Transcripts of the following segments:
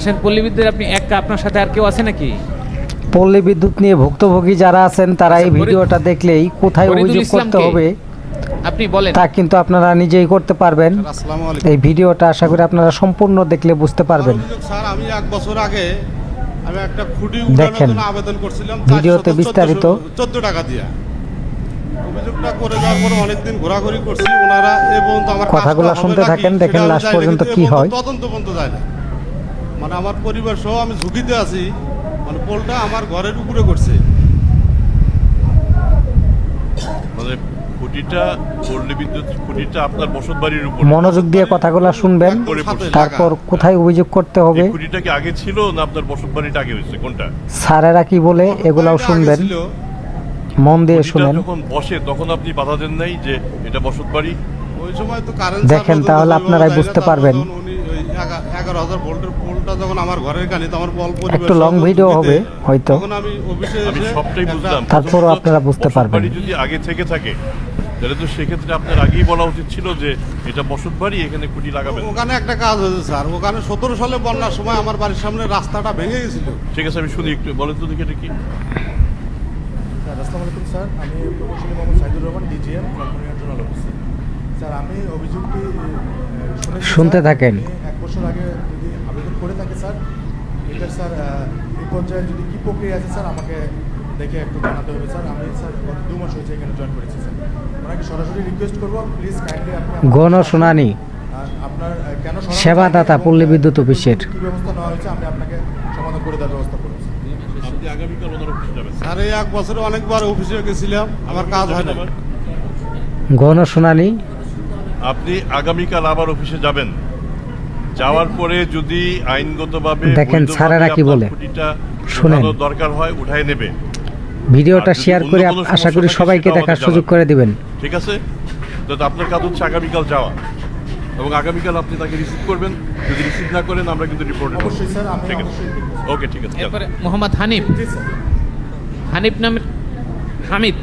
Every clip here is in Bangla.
আসেন পল্লী বিদ্যুৎ আপনি একা আপনার সাথে আর কেউ আছে নাকি? পল্লী বিদ্যুৎ নিয়ে ভুক্তভোগী যারা আছেন তারা এই আচ্ছা, ভিডিওটা দেখলেই কোথায় অভিযোগ করতে হবে আপনি বলেন। তা কিন্তু আপনারা নিজেই করতে পারবেন। আসসালামু আলাইকুম। এই ভিডিওটা আশা করি আপনারা সম্পূর্ণ দেখলে বুঝতে পারবেন। স্যার আমি এক বছর আগে আমি একটা খুঁটি দেখেন, উঠানোর জন্য আবেদন করছিলাম ভিডিওতে বিস্তারিত। চোদ্দ টাকা দিয়া। অভিযোগটা করে যাওয়ার পর অনেকদিন ঘোরাঘুরি করছি ওনারা এ পর্যন্ত আমার কথাগুলো শুনতে থাকেন, দেখেন সেটা আমি last জানি না, পর্যন্ত কি হয়। তদন্ত পর্যন্ত যায় না। মানে আমার পরিবার সহ আমি ঝুঁকিতে আছি। মানে পোলটা আমার ঘরের উপরে করছে। মানে খুঁটিটা পল্লী বিদ্যুৎ খুঁটিটা আপনার বসত বাড়ির উপর। মনোযোগ দিয়ে কথাগুলো শুনবেন। তারপর কোথায় অভিযোগ করতে হবে? খুঁটিটা কি আগে ছিল না আপনার বসত বাড়িটা আগে হয়েছে? কোনটা? স্যারেরা কি বলে এগুলাও শুনবেন। মন দিয়ে শুনেন। যখন বসে তখন আপনি বাধা দেন নাই যে এটা বসত বাড়ি? ওই সময় তো কারেন্ট দেখেন, তাহলে আপনারাই বুঝতে পারবেন। এগারো হাজার ভোল্টের পোলটা যখন আমার ঘরের কানে তো আমার একটু long হবে হয়তো। তখন আমি অফিসে আমি সবটাই বুঝলাম। তারপরও আপনারা বুঝতে পারবেন। যদি আগে থেকে থাকে তাহলে তো সেক্ষেত্রে আপনার আগেই বলা উচিত ছিল যে এটা বসত বাড়ি এখানে খুঁটি লাগাবেন। ওখানে একটা কাজ হয়েছে স্যার। ওখানে সতেরো সালে বন্যার সময় আমার বাড়ির সামনে রাস্তাটা ভেঙে গেছিল। ঠিক আছে আমি শুনি একটু বলেন তো দেখি এটা কি। স্যার আসসালামু আলাইকুম স্যার। আমি প্রকৌশলী Mohammad Saidur Rahman DGM corporator zonal sir আমি অভিযোগটি শুনতে থাকেন। বছর আগে যদি আবেদন করে থাকে স্যার এটা স্যার এই পর্যায়ে যদি কী প্রক্রিয়া আছে স্যার আমাকে দেখে একটু জানাতে হবে স্যার। আমি স্যার গত দু মাস হয়েছে এখানে জয়েন করেছি স্যার। ওনাকে সরাসরি রিকোয়েস্ট করব প্লিজ কাইন্ডলি আপনি আমার- গণ শুনানি। আর আপনার কেন সরাসরি সেবাদাতা পল্লী বিদ্যুৎ অফিসের। কী ব্যবস্থা নেওয়া হয়েছে আমি আপনাকে সমাধান করে দেওয়ার ব্যবস্থা করব স্যার। আপনি আগামীকাল অফিসে যাবেন। স্যার এই এক বছরে অনেকবার অফিসে গেছিলাম আমার কাজ হয় না গণ শুনানি। আপনি আগামীকাল আবার অফিসে যাবেন। যাওয়ার পরে যদি আইনগতভাবে দেখেন, স্যারেরা কি বলে। শুনেন। দরকার হয় উঠায় নেবে। ভিডিওটা শেয়ার করে আশা করি সবাইকে দেখার সুযোগ করে দিবেন। ঠিক আছে? তো আপনার কাজ হচ্ছে আগামীকাল যাওয়া। এবং আগামীকাল আপনি তাকে রিসিভ করবেন। যদি রিসিভ না করেন আমরা কিন্তু রিপোর্ট অবশ্যই স্যার আমি ঠিক আছে? ওকে ঠিক আছে। এরপরে মোহাম্মদ হানিফ। হানিফ নামের হামিদ।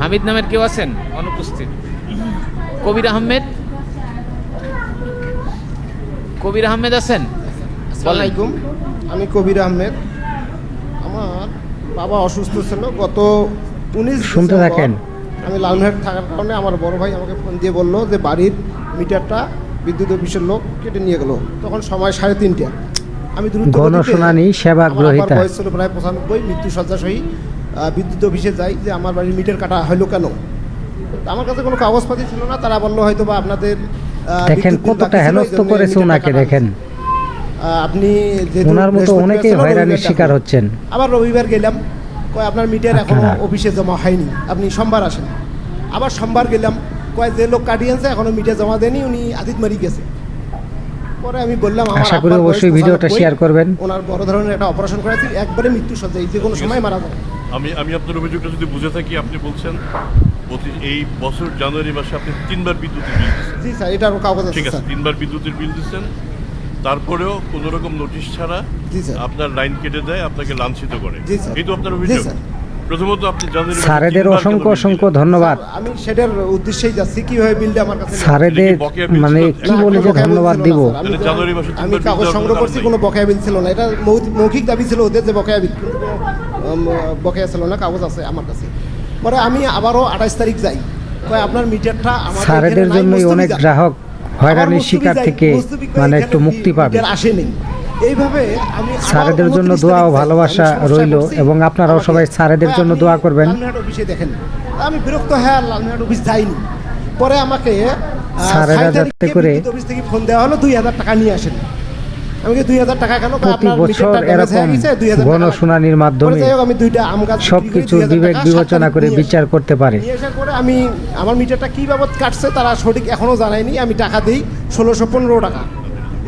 হামিদ নামের কেউ আছেন? অনুপস্থিত। কবির আহমেদ কবির আহমেদ আছেন? আসসালামাইকুম আমি কবির আহমেদ। আমার বাবা অসুস্থ ছিল। গত উনিশ শুনতে থাকেন। আমি লালমেহাট থাকার কারণে আমার বড় ভাই আমাকে ফোন দিয়ে বলল যে বাড়ির মিটারটা বিদ্যুৎ অফিসের লোক কেটে নিয়ে গেল। তখন সময় সাড়ে তিনটা। আমি দ্রুত গণশুনানি সেবা গ্রহীতা। বয়স ছিল প্রায় পঁচানব্বই। মৃত্যু শয্যাসহী আহ, বিদ্যুৎ অফিসে যাই যে আমার বাড়ির মিটার কাটা হলো কেন? তো আমার কাছে কোনো কাগজপাতি ছিল না। তারা বলল হয়তো বা আপনাদের দেখেন কতটা হেনস্থ করেছে ওনাকে দেখেন। আপনি ওনার মতো অনেকেই হয়রানির শিকার হচ্ছেন। আবার রবিবার গেলাম কয় আপনার মিটার এখনও অফিসে জমা হয়নি আপনি সোমবার আসেন। আবার সোমবার গেলাম কয় যে লোক কাটিয়েছে এখনও মিটার জমা দেয়নি উনি আদিত মারি গেছে। পরে আমি বললাম আশা করি অবশ্যই ভিডিওটা শেয়ার করবেন। ওনার বড় ধরনের একটা অপারেশন করেছি একবারে মৃত্যু সজ্জায় যে কোনো সময় মারা যায় আমি আমি আপনার অভিযোগটা যদি বুঝে থাকি আপনি বলছেন। এই বছর জানুয়ারি মাসে আপনি তিনবার বিদ্যুতের বিল দিচ্ছেন। জি স্যার এটারও কাগজ ঠিক আছে তিনবার বিদ্যুতের বিল দিচ্ছেন। তারপরেও কোনো রকম নোটিশ ছাড়া আপনার লাইন কেটে দেয় আপনাকে লাঞ্ছিত করে। এই তো আপনার অভিযোগ। প্রথমত আপনি জানুয়ারি স্যারেদের অসংখ্য অসংখ্য ধন্যবাদ। আমি সেটার উদ্দেশ্যেই যাচ্ছি কীভাবে বিলটা আমার কাছে স্যারেদের মানে কি বলে যে ধন্যবাদ দিব? আমি জানুয়ারি মাসে আমি কাগজ সংগ্রহ করছি কোনো বকেয়া বিল ছিল না। এটা মৌখিক দাবি ছিল ওদের যে বকেয়া বিল। বকেয়া ছিল না কাগজ আছে আমার কাছে। পরে আমি আবারও আঠাশ তারিখ যাই। কয় আপনার মিটারটা আমার স্যারেদের জন্যই অনেক গ্রাহক হয়রানির শিকার থেকে মানে একটু মুক্তি পাবে। আসেনি। এইভাবে আমি স্যারেদের জন্য 29 দোয়া ও ভালোবাসা রইল এবং আপনারাও সবাই স্যারেদের জন্য দোয়া করবেন। অফিসে দেখেন। আমি বিরক্ত হ্যাঁ লালমিনহাট অফিস যাইনি। পরে আমাকে স্যারেরা যাতে করে অফিস থেকে ফোন দেওয়া হলো দুই হাজার টাকা নিয়ে আসেন। আমি দুই হাজার টাকা কেন বছর এরকম গেছে, 2000 টাকা লাগবে। গণশুনানির মাধ্যমে আমি দুইটা আম গাছ সবকিছু বিবেক বিবেচনা করে বিচার করতে পারে। আমি আমার মিটারটা কী বাবদ কাটছে তারা সঠিক এখনও জানায়নি আমি টাকা দিই ষোলোশো পনেরো টাকা।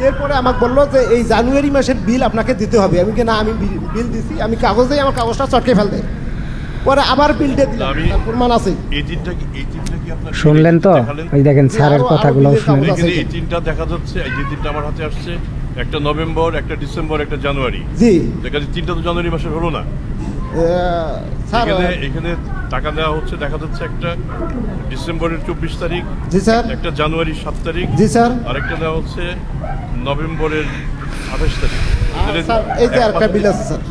এরপরে আমাকে বলল যে এই জানুয়ারি মাসের বিল আপনাকে দিতে হবে। আমি কি না আমি বিল- দিছি আমি কাগজ দিই আমার কাগজটা চটকে ফেল দেয় পরে আবার বিলটা দিলাম প্রমাণ আছে। এই তিনটা কি এই তিনটা কি আপনার শুনলেন তো? ওই দেখেন স্যারের কথাগুলো। এখানে এই তিনটা দেখা যাচ্ছে এই যে তিনটা আমার হাতে আসছে। একটা নভেম্বর একটা ডিসেম্বর একটা জানুয়ারি। জি। যাচ্ছে তিনটা তো জানুয়ারি মাসের হলো না। স্যার এখানে এখানে টাকা দেওয়া হচ্ছে দেখা যাচ্ছে একটা ডিসেম্বরের চব্বিশ তারিখ জি স্যার। একটা জানুয়ারি সাত তারিখ জি স্যার। আরেকটা দেওয়া হচ্ছে নভেম্বরের আঠাশ তারিখ। আর স্যার এই যে আরেকটা বিল আছে স্যার।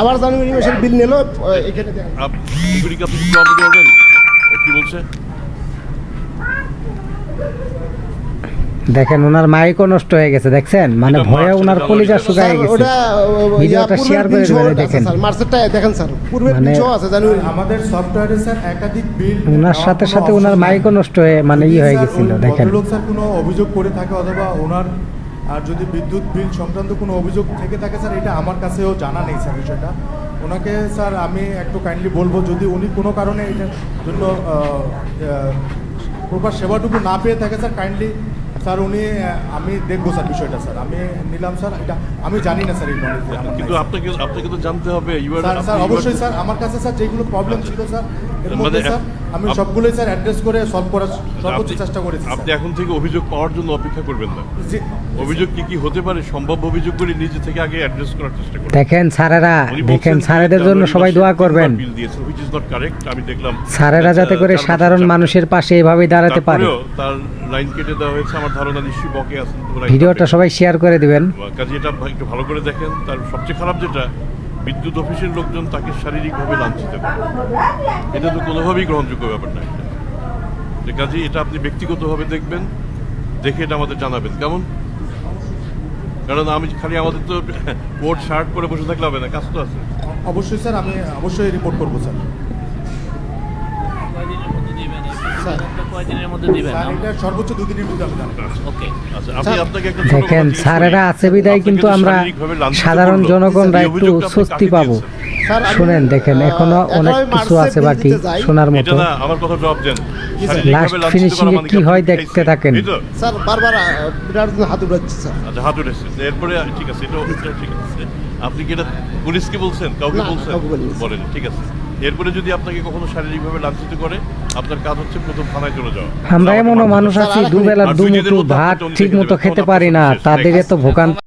আবার জানুয়ারি মাসের বিল নিল এখানে আপনি একটু কি বলছে? দেখেন ওনার মাইকও নষ্ট হয়ে গেছে দেখছেন? মানে ভয়ে ওনার কলিজা শুকায় গেছে। ভিডিওটা পূর্বের করে দিবেন, দেখেন। মার্চেরটা দেখেন স্যার পূর্বের বিল মানে- আছে জানুয়ারি। আমাদের সফটওয়্যারে স্যার একাধিক বিল ওনার সাথে সাথে ওনার মাইকও নষ্ট হয়ে মানে ই হয়ে গেছিল দেখেন। লোক স্যার কোনো অভিযোগ করে থাকে অথবা ওনার আর যদি বিদ্যুৎ বিল সংক্রান্ত কোনো অভিযোগ থেকে থাকে স্যার এটা আমার কাছেও জানা নেই স্যার বিষয়টা। ওনাকে স্যার আমি একটু কাইন্ডলি বলব যদি উনি কোনো কারণে এটার জন্য প্রপার সেবাটুকু না পেয়ে থাকে স্যার কাইন্ডলি স্যার উনি আমি দেখব স্যার বিষয়টা স্যার। আমি নিলাম স্যার। এটা আমি জানি না স্যার এই কিন্তু। আপনাকে আপনাকে তো জানতে হবে স্যার স্যার অবশ্যই স্যার আমার কাছে স্যার যেগুলো প্রবলেম ছিল স্যার আমি সবগুলোই স্যার অ্যাড্রেস করে সলভ করার সর্বোচ্চ চেষ্টা করেছি আপনি এখন থেকে অভিযোগ পাওয়ার জন্য অপেক্ষা করবেন না। অভিযোগ কি কি হতে পারে? সম্ভাব্য অভিযোগগুলি নিজে থেকে আগে অ্যাড্রেস করার চেষ্টা করুন। দেখেন স্যারেরা দেখেন স্যারেদের জন্য সবাই দোয়া করবেন। বিল দিয়েছে আমি দেখলাম স্যারেরা যাতে করে সাধারণ মানুষের পাশে এভাবে দাঁড়াতে পারে। তার লাইন কেটে দেওয়া হয়েছে আমার ধারণা নিশ্চয়ই বকে আছে। ভিডিওটা সবাই শেয়ার করে দিবেন। কাজে এটা একটু ভালো করে দেখেন। তার সবচেয়ে খারাপ যেটা বিদ্যুৎ অফিসের লোকজন তাকে শারীরিকভাবে লাঞ্ছিত করে। এটা তো কোনোভাবেই গ্রহণযোগ্য ব্যাপার না। যে কাজে এটা আপনি ব্যক্তিগতভাবে দেখবেন, দেখে এটা আমাদের জানাবেন। কেমন? কারণ আমি খালি আমাদের তো কোট শার্ট করে বসে থাকলে হবে না, কাজ তো আছে। অবশ্যই স্যার, আমি অবশ্যই রিপোর্ট করব, স্যার কয়দিনের মধ্যে দিবেন স্যার এটা সর্বোচ্চ দুদিনের মধ্যে আমি জানাব ওকে আচ্ছা আমি স্যার, আপনাকে একটা ছোট কথা দেখেন স্যারেরা আছে বিদায় কিন্তু আমরা সাধারণ। জনগণরা একটু স্বস্তি পাবো। শুনেন দেখেন এখনও অনেক কিছু আছে বাকি শোনার মতো। finishing করা এ মানে কি হয় দেখতে থাকেন। স্যার বারবার হাত উঠাচ্ছি স্যার। আচ্ছা হাত উঠেছে। এরপরে ঠিক আছে এটা ঠিক আছে। আপনি কি এটা পুলিশকে বলছেন? কাউকে বলছেন? বলেন ঠিক আছে। এরপরে যদি আপনাকে কখনো শারীরিকভাবে লাঞ্ছিত করে আপনার কাজ হচ্ছে প্রথম থানায় চলে যাওয়া। আমরা এমন মানুষ আছি দুবেলা দুই দুমুঠো ভাত ঠিক মতো খেতে পারি না তাদের এত ভোগান্তি